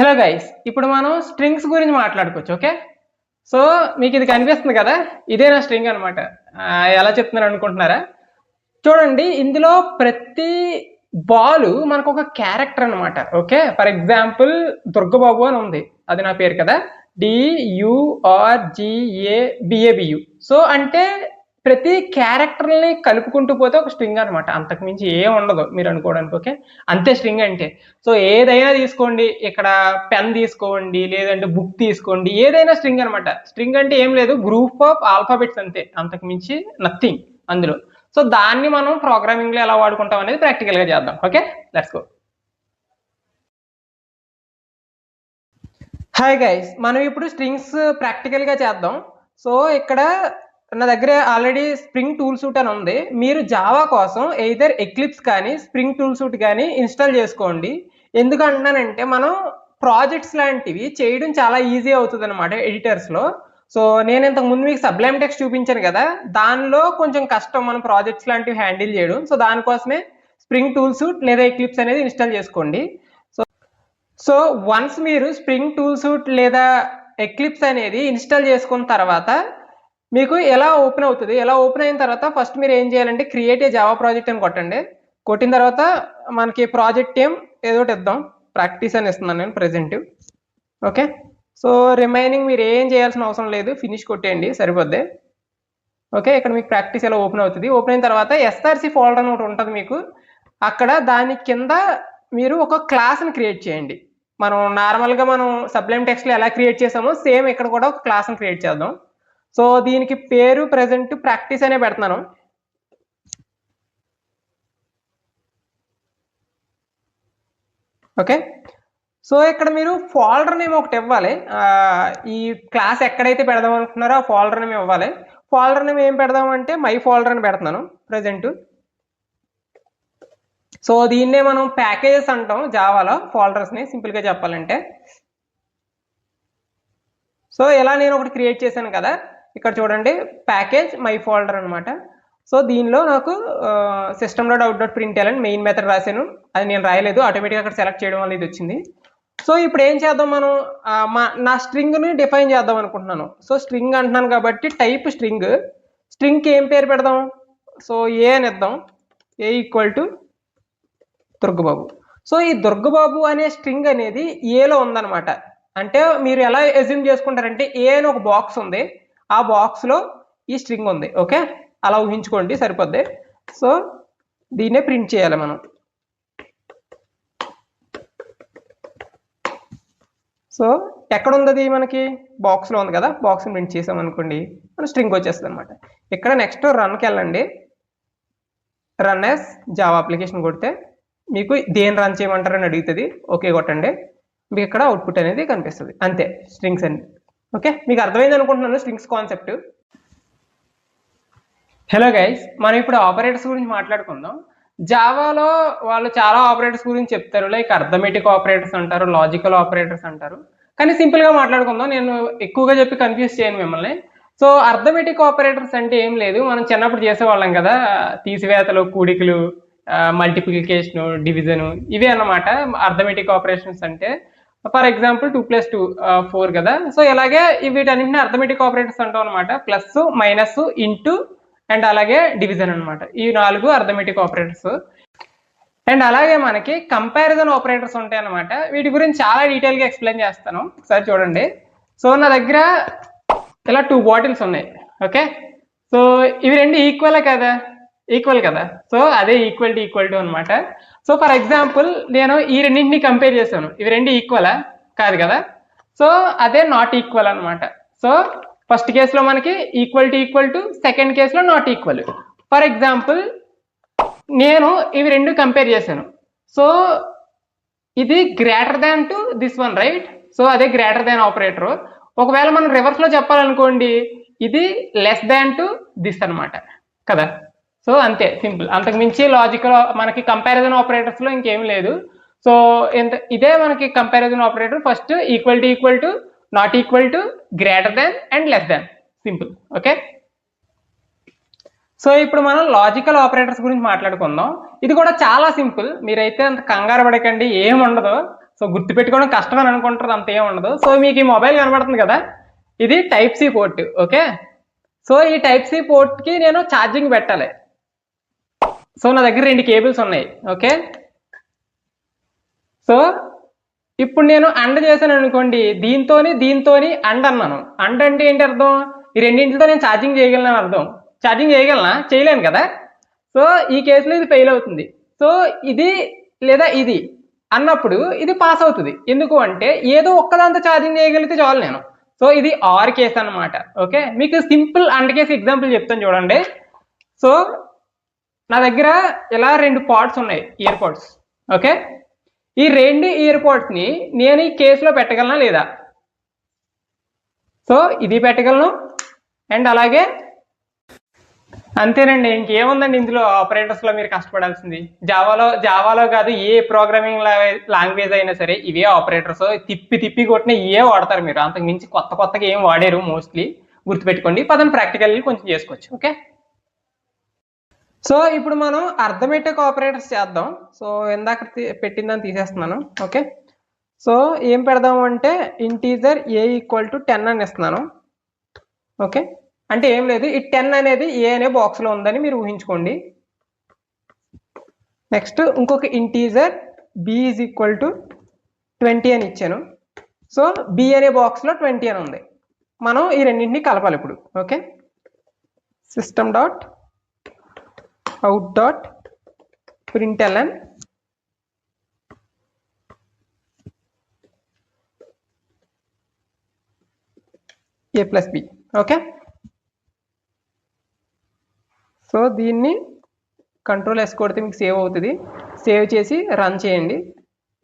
Hello guys ఇప్పుడు మనం strings గురించి మాట్లాడుకోవచ్చు ఓకే సో మీకు ఇది కనిపిస్తుంది కదా? ఇదే నా స్ట్రింగ్ అనమాట ఎలా చెప్తున్నాను అనుకుంటున్నారా? చూడండి ఇందులో ప్రతి బాల్ మనకు ఒక క్యారెక్టర్ అనమాట ఓకే ఫర్ ఎగ్జాంపుల్ దుర్గబాబు అని ఉంది. అది నా పేరు కదా. డియుఆర్జిఏ బిఏబియు సో అంటే ప్రతి క్యారెక్టర్ని కలుపుకుంటూ పోతే ఒక స్ట్రింగ్ అనమాట అంతకుమించి ఏం ఉండదు మీరు అనుకోవడానికి ఓకే? అంతే స్ట్రింగ్ అంటే. సో ఏదైనా తీసుకోండి. ఇక్కడ పెన్ తీసుకోండి లేదంటే బుక్ తీసుకోండి ఏదైనా స్ట్రింగ్ అనమాట స్ట్రింగ్ అంటే ఏం లేదు. గ్రూప్ ఆఫ్ ఆల్ఫాబెట్స్ అంతే. అంతకుమించి నథింగ్ అందులో. సో దాన్ని మనం ప్రోగ్రామింగ్లో ఎలా వాడుకుంటాం అనేది ప్రాక్టికల్గా చేద్దాం. Okay? Let's go. Hi guys. మనం ఇప్పుడు స్ట్రింగ్స్ ప్రాక్టికల్గా చేద్దాం. సో ఇక్కడ నా దగ్గర ఆల్రెడీ స్ప్రింగ్ టూల్ సూట్ అని ఉంది. మీరు జావా కోసం ఎయిదర్ ఎక్లిప్స్ కానీ స్ప్రింగ్ టూల్ సూట్ కానీ ఇన్స్టాల్ చేసుకోండి. ఎందుకు అంటున్నానంటే మనం ప్రాజెక్ట్స్ లాంటివి చేయడం చాలా ఈజీ అవుతుంది అనమాట ఎడిటర్స్లో సో నేను ఇంతకు ముందు మీకు సబ్లైమ్ టెక్స్ట్ చూపించాను కదా దానిలో కొంచెం కష్టం మనం ప్రాజెక్ట్స్ లాంటివి హ్యాండిల్ చేయడం. సో దానికోసమే స్ప్రింగ్ టూల్ సూట్ లేదా ఎక్లిప్స్ అనేది ఇన్స్టాల్ చేసుకోండి. సో సో వన్స్ మీరు స్ప్రింగ్ టూల్ సూట్ లేదా ఎక్లిప్స్ అనేది ఇన్స్టాల్ చేసుకున్న తర్వాత మీకు ఎలా ఓపెన్ అవుతుంది? ఎలా ఓపెన్ అయిన తర్వాత ఫస్ట్ మీరు ఏం చేయాలంటే క్రియేట్ ఏ జావా ప్రాజెక్ట్ అని కొట్టండి. కొట్టిన తర్వాత మనకి ప్రాజెక్ట్ ఏం ఏదో ఒకటి ఇద్దాం. ప్రాక్టీస్ అని ఇస్తున్నాను నేను ప్రజెంట్ ఓకే సో రిమైనింగ్ మీరు ఏం చేయాల్సిన అవసరం లేదు. ఫినిష్ కొట్టేయండి. సరిపోద్ది. ఓకే ఇక్కడ మీకు ప్రాక్టీస్ ఎలా ఓపెన్ అవుతుంది? ఓపెన్ అయిన తర్వాత ఎస్ఆర్సి ఫోల్డర్ అని ఒకటి ఉంటుంది మీకు. అక్కడ దాని కింద మీరు ఒక క్లాస్ని క్రియేట్ చేయండి. మనం నార్మల్గా మనం సబ్లైమ్ టెక్స్ట్లో ఎలా క్రియేట్ చేసామో సేమ్ ఇక్కడ కూడా ఒక క్లాస్ని క్రియేట్ చేద్దాం. సో దీనికి పేరు ప్రజెంట్ ప్రాక్టీస్ అనే పెడుతున్నాను. ఓకే? సో ఇక్కడ మీరు ఫోల్డర్ నేమ్ ఒకటి ఇవ్వాలి. ఈ క్లాస్ ఎక్కడైతే పెడదాం అనుకున్నారో ఆ ఫోల్డర్ నేమ్ ఇవ్వాలి. ఫోల్డర్ నేమ్ ఏం పెడదాం అంటే మై ఫోల్డర్ అని పెడుతున్నాను ప్రజెంట్ సో దీన్నే మనం ప్యాకేజెస్ అంటాం జావాలో ఫోల్డర్స్ని సింపుల్గా చెప్పాలంటే. సో ఇలా నేను ఒకటి క్రియేట్ చేశాను కదా. ఇక్కడ చూడండి ప్యాకేజ్ మై ఫోల్డర్ అనమాట సో దీనిలో నాకు సిస్టంలో డౌట్ డాట్ ప్రింట్ అని మెయిన్ మెథడ్ రాశాను. అది నేను రాయలేదు ఆటోమేటిక్గా అక్కడ సెలెక్ట్ చేయడం వల్ల ఇది వచ్చింది. సో ఇప్పుడు ఏం చేద్దాం మనం? మా నా స్ట్రింగ్ని డిఫైన్ చేద్దాం అనుకుంటున్నాను. సో స్ట్రింగ్ అంటున్నాను కాబట్టి టైప్ స్ట్రింగ్ స్ట్రింగ్కి ఏం పేరు పెడదాం? సో ఏ అని ఇద్దాం. A equal to Durgababu. So ఈ దుర్గబాబు అనే స్ట్రింగ్ అనేది ఏలో ఉందన్నమాట. అంటే మీరు ఎలా ఎజ్యూమ్ చేసుకుంటారంటే ఏ అని ఒక బాక్స్ ఉంది. ఆ బాక్స్లో ఈ స్ట్రింగ్ ఉంది ఓకే అలా ఊహించుకోండి సరిపోద్ది. సో దీన్నే ప్రింట్ చేయాలి మనం. సో ఎక్కడ ఉంది అది మనకి బాక్స్లో ఉంది కదా బాక్స్ ప్రింట్ చేసాం అనుకోండి మన స్ట్రింగ్ వచ్చేస్తుంది అనమాట ఇక్కడ నెక్స్ట్ రన్కి వెళ్ళండి. రన్ యాజ్ జావా అప్లికేషన్ కొడితే మీకు దేని రన్ చేయమంటారని అడుగుతుంది ఓకే కొట్టండి. మీకు ఇక్కడ అవుట్పుట్ అనేది కనిపిస్తుంది అంతే స్ట్రింగ్స్ అండి ఓకే? మీకు అర్థమైంది అనుకుంటున్నాను స్ట్రింగ్స్ కాన్సెప్ట్. హలో గైస్ మనం ఇప్పుడు ఆపరేటర్స్ గురించి మాట్లాడుకుందాం. జావాలో వాళ్ళు చాలా ఆపరేటర్స్ గురించి చెప్తారు. లైక్ అర్థమెటిక్ ఆపరేటర్స్ అంటారు లాజికల్ ఆపరేటర్స్ అంటారు. కానీ సింపుల్గా మాట్లాడుకుందాం. నేను ఎక్కువగా చెప్పి కన్ఫ్యూజ్ చేయను మిమ్మల్ని. సో అర్థమెటిక్ ఆపరేటర్స్ అంటే ఏం లేదు. మనం చిన్నప్పుడు చేసేవాళ్ళం కదా తీసివేతలు కూడికలు మల్టిప్లికేషన్ డివిజను ఇవే అన్నమాట. అర్థమెటిక్ ఆపరేషన్స్ అంటే for example two plus two four కదా. సో ఇలాగే వీటన్నింటిని అర్థమెటిక్ ఆపరేటర్స్ అంటాం అనమాట ప్లస్ మైనస్ ఇంటూ అండ్ అలాగే డివిజన్ అన్నమాట. ఈ నాలుగు అర్థమెటిక్ ఆపరేటర్స్ అండ్ అలాగే మనకి కంపారిజన్ ఆపరేటర్స్ ఉంటాయి అనమాట వీటి గురించి చాలా డీటెయిల్గా ఎక్స్ప్లెయిన్ చేస్తాను. ఒకసారి చూడండి. సో నా దగ్గర ఇలా టూ బాటిల్స్ ఉన్నాయి. ఓకే సో ఇవి రెండు ఈక్వలే కదా? ఈక్వల్ కదా? సో అదే ఈక్వల్ టు ఈక్వల్ టు అనమాట సో ఫర్ ఎగ్జాంపుల్ నేను ఈ రెండింటిని కంపేర్ చేశాను. ఇవి రెండు ఈక్వలా కాదు కదా? సో అదే నాట్ ఈక్వల్ అన్నమాట. సో ఫస్ట్ కేసులో మనకి equal to equal to second కేసులో నాట్ ఈక్వల్ ఫర్ ఎగ్జాంపుల్ నేను ఇవి రెండు కంపేర్ చేశాను. సో ఇది greater than to this one right so అదే గ్రేటర్ దాన్ ఆపరేటర్ ఒకవేళ మనం రివర్స్లో చెప్పాలనుకోండి ఇది లెస్ దాన్ టు దిస్ అన్నమాట. కదా? సో అంతే సింపుల్. అంతకు మించి లాజికల్ మనకి కంపారిజన్ ఆపరేటర్స్లో ఇంకేం లేదు. సో ఎంత ఇదే మనకి comparison operator first equal to equal to not equal to greater than and less than simple okay so ఇప్పుడు మనం లాజికల్ ఆపరేటర్స్ గురించి మాట్లాడుకుందాం. ఇది కూడా చాలా సింపుల్ మీరైతే అంత కంగారు పడకండి ఏం ఉండదు. సో గుర్తుపెట్టుకోవడం కష్టం అని అనుకుంటారు అంత ఏం ఉండదు. సో మీకు ఈ మొబైల్ కనబడుతుంది కదా? ఇది type C port okay so ఈ టైప్ సి పోర్ట్కి నేను ఛార్జింగ్ పెట్టాలి. సో నా దగ్గర రెండు కేబుల్స్ ఉన్నాయి ఓకే? సో ఇప్పుడు నేను అండ చేశాను అనుకోండి దీంతోని దీంతోని అండ్ అన్నాను. అండ్ అంటే ఏంటి అర్థం? ఈ రెండింటితో నేను ఛార్జింగ్ చేయగలను అర్థం. ఛార్జింగ్ చేయగలనా? చేయలేను కదా? సో ఈ కేసులో ఇది ఫెయిల్ అవుతుంది. సో ఇది లేదా ఇది అన్నప్పుడు ఇది పాస్ అవుతుంది. ఎందుకు అంటే ఏదో ఒక్కదాంతో ఛార్జింగ్ చేయగలిగితే చాలు నేను. సో ఇది ఆర్ కేస్ అన్నమాట ఓకే? మీకు సింపుల్ అండ్ కేసు ఎగ్జాంపుల్ చెప్తాను చూడండి. సో నా దగ్గర ఇలా రెండు పాడ్స్ ఉన్నాయి ఇయర్ పాడ్స్ ఓకే ఈ రెండు ఇయర్ పాడ్స్ని నేను ఈ కేసులో పెట్టగలనా లేదా? సో ఇది పెట్టగలను. అండ్ అలాగే అంతేనండి ఇంకేముందండి ఇందులో ఆపరేటర్స్లో మీరు కష్టపడాల్సింది? జావాలో జావాలో కాదు ఏ ప్రోగ్రామింగ్ లాంగ్వేజ్ అయినా సరే ఇవే ఆపరేటర్స్ తిప్పి తిప్పి కొట్టిన ఇవే వాడతారు మీరు. అంతకు మించి కొత్త కొత్తగా ఏం వాడారు మోస్ట్లీ గుర్తుపెట్టుకోండి. పదని ప్రాక్టికల్ కొంచెం చేసుకోవచ్చు. ఓకే సో ఇప్పుడు మనం అర్థమెటిక్ ఆపరేటర్స్ చేద్దాం. సో ఇందాక తీ- పెట్టిందని తీసేస్తున్నాను. ఓకే. సో ఏం పెడదాం అంటే integer A equal to ten అని ఇస్తున్నాను. ఓకే. అంటే ఏం లేదు ఈ టెన్ అనేది ఏ అనే బాక్స్లో ఉందని మీరు ఊహించుకోండి. నెక్స్ట్ ఇంకొక integer B is equal to twenty అని ఇచ్చాను. సో బి అనే బాక్స్లో ట్వంటీ అని ఉంది. మనం ఈ రెండింటిని కలపాలి ఇప్పుడు. Okay. System dot out dot println A plus B okay so దీన్ని కంట్రోల్ ఎస్ కొడితే మీకు సేవ్ అవుతుంది. సేవ్ చేసి రన్ చేయండి.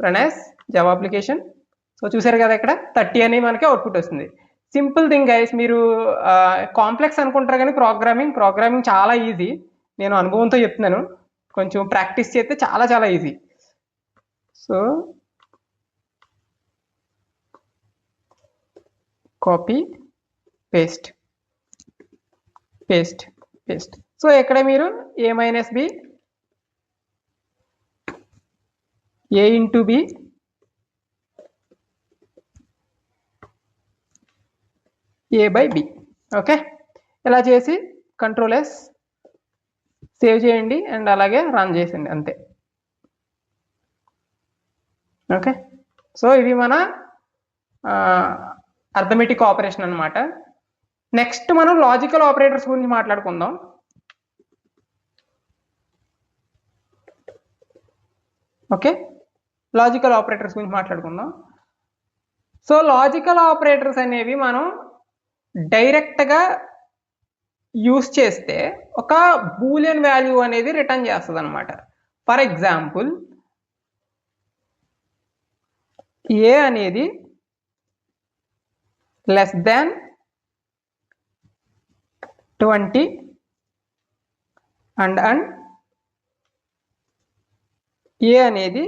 రన్ యాజ్ అప్లికేషన్ సో చూసారు కదా ఇక్కడ? థర్టీ అని మనకి అవుట్పుట్ వస్తుంది. సింపుల్ థింగ్ గైస్ మీరు uh, కాంప్లెక్స్ అనుకుంటారు కానీ ప్రోగ్రామింగ్ ప్రోగ్రామింగ్ చాలా ఈజీ నేను అనుభవంతో చెప్తున్నాను. కొంచెం ప్రాక్టీస్ చేస్తే చాలా చాలా easy. So copy paste. Paste paste. So ఇక్కడ మీరు? A minus B? A into B? A by B. Okay? ఇలా చేసి? కంట్రోల్ ఎస్ సేవ్ చేయండి అండ్ అలాగే రన్ చేసండి అంతే. ఓకే? సో ఇది మన అర్థమెటిక్ ఆపరేషన్ అన్నమాట. నెక్స్ట్ మనం లాజికల్ ఆపరేటర్స్ గురించి మాట్లాడుకుందాం. ఓకే? లాజికల్ ఆపరేటర్స్ గురించి మాట్లాడుకుందాం. సో లాజికల్ ఆపరేటర్స్ అనేవి మనం డైరెక్ట్గా యూస్ చేస్తే ఒక బూలియన్ వాల్యూ అనేది రిటర్న్ చేస్తుంది అనమాట ఫర్ ఎగ్జాంపుల్ ఏ అనేది less than twenty and and A అనేది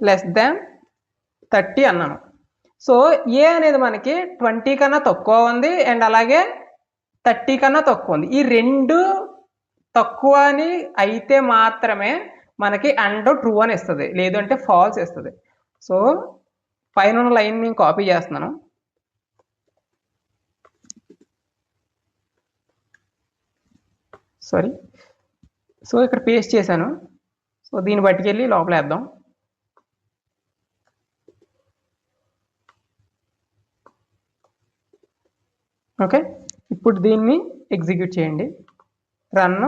లెస్ దాన్ థర్టీ అన్నాను. సో ఏ అనేది మనకి ట్వంటీ కన్నా తక్కువ ఉంది అండ్ అలాగే థర్టీ కన్నా తక్కువ ఉంది. ఈ రెండు తక్కువ అని అయితే మాత్రమే మనకి అండ్ ట్రూ అని ఇస్తుంది. లేదు అంటే ఫాల్స్ ఇస్తుంది. సో పైన ఉన్న లైన్ నేను కాపీ చేస్తున్నాను. సారీ. సో ఇక్కడ పేస్ట్ చేశాను. సో దీన్ని పట్టుకెళ్ళి లోపల వేద్దాం. ఓకే? ఇప్పుడు దీన్ని ఎగ్జిక్యూట్ చేయండి. Run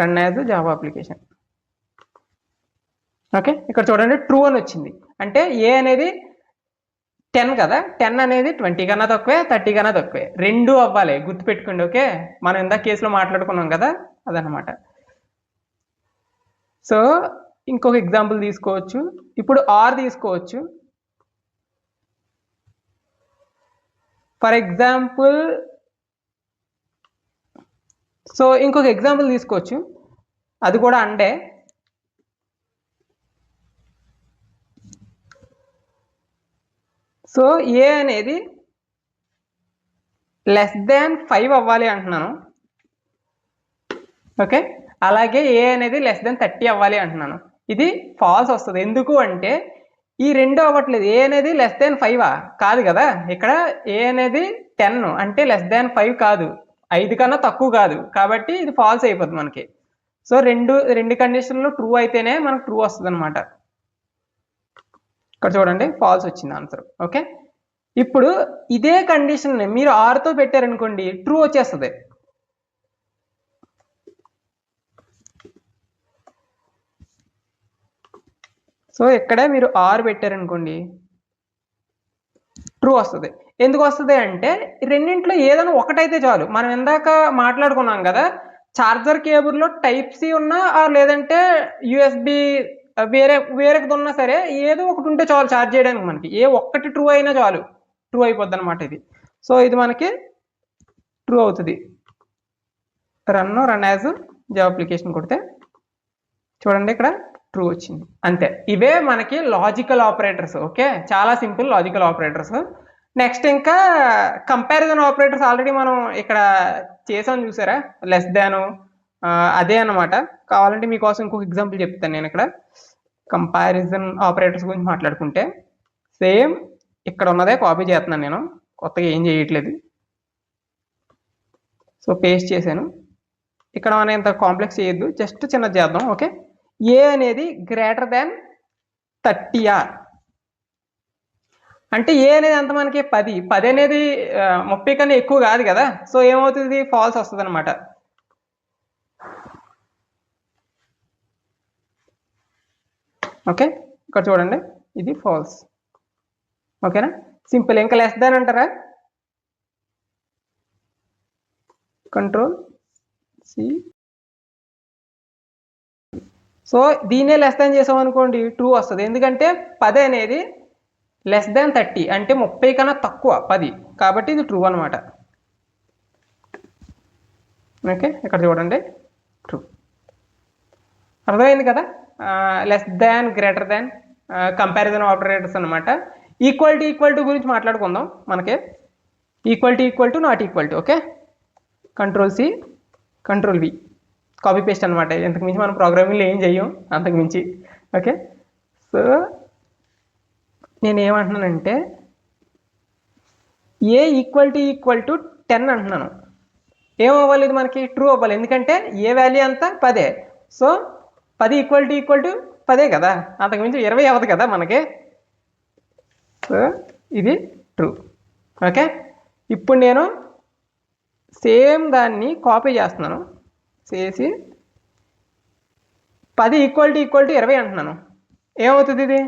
run as Java application okay ఇక్కడ చూడండి ట్రూ అని వచ్చింది. అంటే ఏ అనేది టెన్ కదా? టెన్ అనేది ట్వంటీ కన్నా తక్కువే థర్టీ కన్నా తక్కువే. రెండు అవ్వాలి. గుర్తుపెట్టుకోండి ఓకే మనం ఇందా కేసులో మాట్లాడుకున్నాం కదా? అదనమాట సో ఇంకొక ఎగ్జాంపుల్ తీసుకోవచ్చు. ఇప్పుడు ఆర్ తీసుకోవచ్చు. ఫర్ ఎగ్జాంపుల్ సో ఇంకొక ఎగ్జాంపుల్ తీసుకోవచ్చు. అది కూడా అండే సో ఏ అనేది లెస్ దాన్ ఫైవ్ అవ్వాలి అంటున్నాను. ఓకే? అలాగే ఏ అనేది లెస్ దెన్ థర్టీ అవ్వాలి అంటున్నాను. ఇది ఫాల్స్ వస్తుంది. ఎందుకు అంటే ఈ రెండు అవ్వట్లేదు. ఏ అనేది లెస్ దాన్ ఫైవా కాదు కదా? ఇక్కడ ఏ అనేది టెన్ అంటే లెస్ దాన్ ఫైవ్ కాదు. ఐదు కన్నా తక్కువ కాదు. కాబట్టి ఇది ఫాల్స్ అయిపోతుంది మనకి. సో రెండు రెండు కండిషన్లు ట్రూ అయితేనే మనకు ట్రూ వస్తుంది అనమాట ఇక్కడ చూడండి ఫాల్స్ వచ్చింది ఆన్సర్ ఓకే ఇప్పుడు ఇదే కండిషన్ మీరు ఆరుతో పెట్టారనుకోండి ట్రూ వచ్చేస్తుంది. సో ఇక్కడే మీరు ఆరు పెట్టారనుకోండి ట్రూ వస్తుంది. ఎందుకు వస్తుంది అంటే రెండింటిలో ఏదైనా ఒకటైతే చాలు. మనం ఇందాక మాట్లాడుకున్నాం కదా చార్జర్ కేబుల్లో టైప్ సి ఉన్నా లేదంటే యూఎస్బి వేరే వేరేది ఉన్నా సరే ఏదో ఒకటి ఉంటే చాలు ఛార్జ్ చేయడానికి మనకి. ఏ ఒక్కటి ట్రూ అయినా చాలు. ట్రూ అయిపోద్ది అనమాట ఇది. సో ఇది మనకి ట్రూ అవుతుంది. Run run as Java application కొడితే చూడండి ఇక్కడ ట్రూ వచ్చింది. అంతే. ఇవే మనకి లాజికల్ ఆపరేటర్స్ ఓకే చాలా సింపుల్ లాజికల్ ఆపరేటర్స్ నెక్స్ట్ ఇంకా కంపారిజన్ ఆపరేటర్స్ ఆల్రెడీ మనం ఇక్కడ చేసాం చూసారా? లెస్ దాను అదే అన్నమాట. కావాలంటే మీకోసం ఇంకొక ఎగ్జాంపుల్ చెప్తాను నేను ఇక్కడ. కంపారిజన్ ఆపరేటర్స్ గురించి మాట్లాడుకుంటే సేమ్ ఇక్కడ ఉన్నదే కాపీ చేస్తున్నాను నేను. కొత్తగా ఏం చేయట్లేదు. సో పేస్ట్ చేశాను. ఇక్కడ మనం ఇంత కాంప్లెక్స్ చేయొద్దు. జస్ట్ చిన్నది చేద్దాం ఓకే? ఏ అనేది గ్రేటర్ దాన్ థర్టీ ఆర్ అంటే ఏ అనేది ఎంత మనకి పది పది అనేది ముప్పై కన్నా ఎక్కువ కాదు కదా. సో ఏమవుతుంది? ఫాల్స్ వస్తుంది అనమాట ఓకే? ఇక్కడ చూడండి. ఇది ఫాల్స్. ఓకేనా? సింపుల్. ఇంకా లెస్ దాన్ అంటారా? Control C. సో దీన్నే లెస్ దాన్ చేసాం అనుకోండి ట్రూ వస్తుంది. ఎందుకంటే పది అనేది లెస్ దాన్ థర్టీ అంటే ముప్పై కన్నా తక్కువ పది. కాబట్టి ఇది ట్రూ అనమాట ఓకే ఇక్కడ చూడండి. ట్రూ అర్థమైంది కదా? Less than greater than comparison operators అనమాట ఈక్వాలిటీ ఈక్వాలిటీ గురించి మాట్లాడుకుందాం మనకి. Equality equal to not equal okay control C control V copy paste అనమాట ఇంతకు మించి మనం ప్రోగ్రామింగ్లో ఏం చెయ్యం? అంతకు మించి. ఓకే సో నేను ఏమంటున్నానంటే A equal to equal to ten అంటున్నాను. ఏమవ్వాలి ఇది మనకి? ట్రూ అవ్వాలి ఎందుకంటే ఏ వాల్యూ అంతా పదే. సో పది ఈక్వల్ టు ఈక్వల్ టు పదే కదా? అంతకు మించి ఇరవై అవ్వదు కదా మనకి? సో ఇది ట్రూ ఓకే ఇప్పుడు నేను సేమ్ దాన్ని కాపీ చేస్తున్నాను. చేసి పది ఈక్వల్ టు ఈక్వల్ టు ఇరవై అంటున్నాను. ఏమవుతుంది ఇది?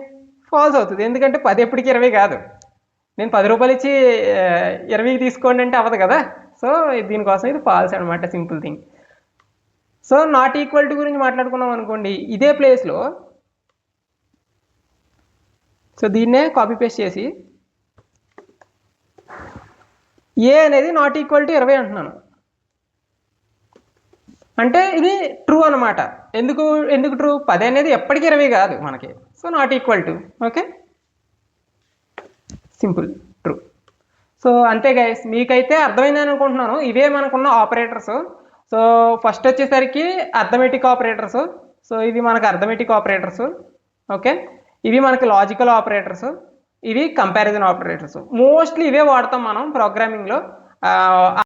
ఫాల్స్ అవుతుంది. ఎందుకంటే పది ఎప్పటికి ఇరవై కాదు. నేను పది రూపాయలు ఇచ్చి ఇరవైకి తీసుకోండి అంటే అవ్వదు కదా. సో దీనికోసం ఇది ఫాల్స్ అనమాట simple thing so not equality గురించి మాట్లాడుకున్నాం అనుకోండి ఇదే ప్లేస్లో సో దీన్నే కాపీ పేస్ట్ చేసి ఏ అనేది నాట్ ఈక్వల్ టు ఇరవై అంటున్నాను. అంటే ఇది ట్రూ అనమాట ఎందుకు ఎందుకు ట్రూ పది అనేది ఎప్పటికీ ఇరవై కాదు మనకి. So not equal to okay simple true so అంతే గైస్ మీకైతే అర్థమైందని అనుకుంటున్నాను. ఇవే మనకున్న ఆపరేటర్స్ సో ఫస్ట్ వచ్చేసరికి అర్థమెటిక్ ఆపరేటర్స్ సో ఇవి మనకు అర్థమెటిక్ ఆపరేటర్స్ ఓకే ఇవి మనకి లాజికల్ ఆపరేటర్స్ ఇవి కంపారిజన్ ఆపరేటర్స్ మోస్ట్లీ ఇవే వాడతాం మనం ప్రోగ్రామింగ్లో